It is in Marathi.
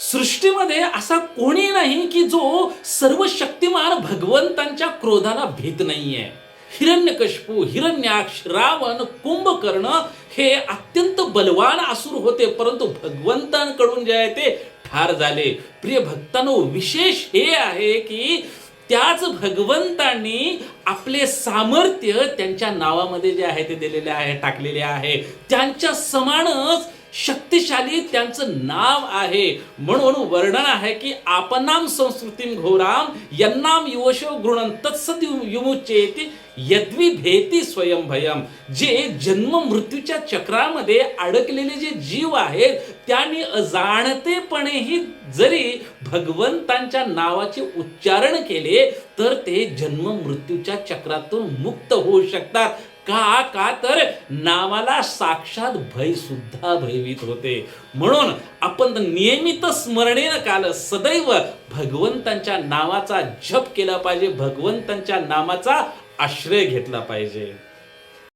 सृष्टीमध्ये असा कोणी नाही की जो सर्व शक्तिमान भगवंतांच्या क्रोधाला भीत नाहीये. हिरण्यकशपू हिरण्याक्ष रावण कुंभकर्ण हे अत्यंत बलवान असुर होते परंतु भगवंतांकडून जे आहे ते ठार झाले. प्रिय भक्तांनो विशेष हे आहे की त्याच भगवंतांनी आपले सामर्थ्य त्यांच्या नावामध्ये जे आहे ते दिलेले आहे टाकलेले आहे. त्यांच्या समानच शक्तिशाली त्यांचं नाव आहे. म्हणून वर्णन आहे की आपनाम संस्कृतीम घोराम यन्नाम युवशो गृणन तत्सद युमुचेती यद्वी भेती स्वयंभयम. जे जन्म मृत्यूच्या चक्रामध्ये अडकलेले जे जीव आहेत त्यांनी अजाणतेपणेही जरी भगवंतांच्या नावाचे उच्चारण केले तर ते जन्म मृत्यूच्या चक्रातून मुक्त होऊ शकतात. का का तर नावाला साक्षात भय सुद्धा भयभीत होते. म्हणून आपण नियमित स्मरणेनं काल सदैव भगवंतांच्या नावाचा जप केला पाहिजे भगवंतांच्या नामाचा आश्रय घेतला पाहिजे.